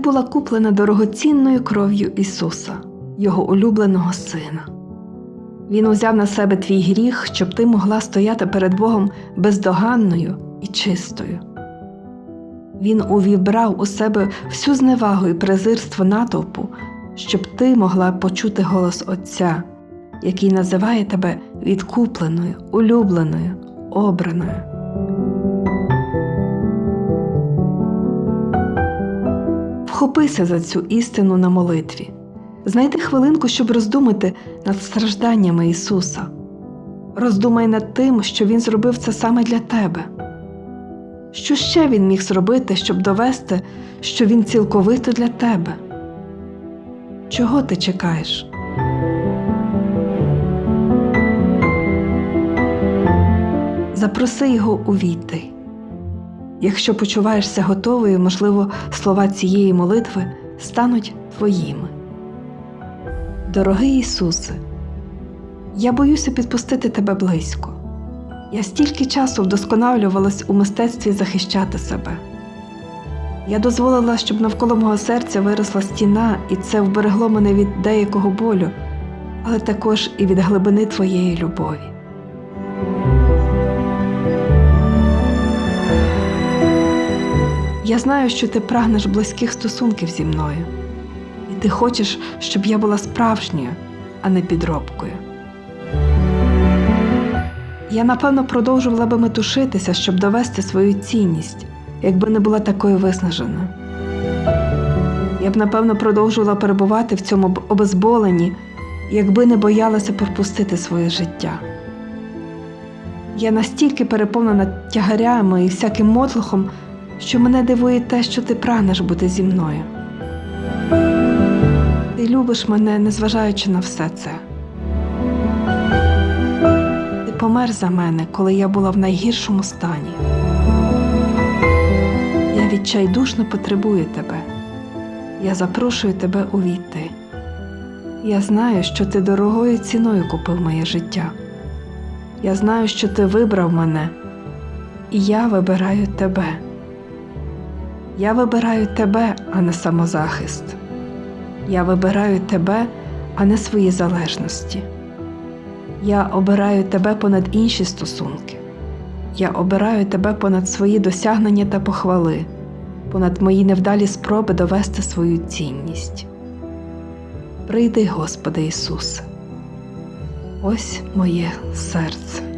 була куплена дорогоцінною кров'ю Ісуса, Його улюбленого Сина. Він узяв на себе твій гріх, щоб ти могла стояти перед Богом бездоганною і чистою. Він увібрав у себе всю зневагу і презирство натовпу, щоб ти могла почути голос Отця, який називає тебе відкупленою, улюбленою, обраною. Вхопися за цю істину на молитві. Знайди хвилинку, щоб роздумати над стражданнями Ісуса. Роздумай над тим, що Він зробив це саме для тебе. Що ще Він міг зробити, щоб довести, що Він цілковито для тебе? Чого ти чекаєш? Запроси його увійти. Якщо почуваєшся готовою, можливо, слова цієї молитви стануть твоїми. Дорогий Ісусе, я боюся підпустити тебе близько. Я стільки часу вдосконалювалась у мистецтві захищати себе. Я дозволила, щоб навколо мого серця виросла стіна, і це вберегло мене від деякого болю, але також і від глибини твоєї любові. Я знаю, що ти прагнеш близьких стосунків зі мною, і ти хочеш, щоб я була справжньою, а не підробкою. Я напевно продовжувала би метушитися, щоб довести свою цінність, якби не була такою виснаженою. Я б напевно продовжувала перебувати в цьому обезболенні, якби не боялася пропустити своє життя. Я настільки переповнена тягарями і всяким мотлухом, що мене дивує те, що ти прагнеш бути зі мною. Ти любиш мене, незважаючи на все це. Ти помер за мене, коли я була в найгіршому стані. Я відчайдушно потребую тебе. Я запрошую тебе увійти. Я знаю, що ти дорогою ціною купив моє життя. Я знаю, що ти вибрав мене, і я вибираю тебе. Я вибираю тебе, а не самозахист. Я вибираю тебе, а не свої залежності. Я обираю тебе понад інші стосунки. Я обираю тебе понад свої досягнення та похвали, понад мої невдалі спроби довести свою цінність. Прийди, Господи Ісусе. Ось моє серце.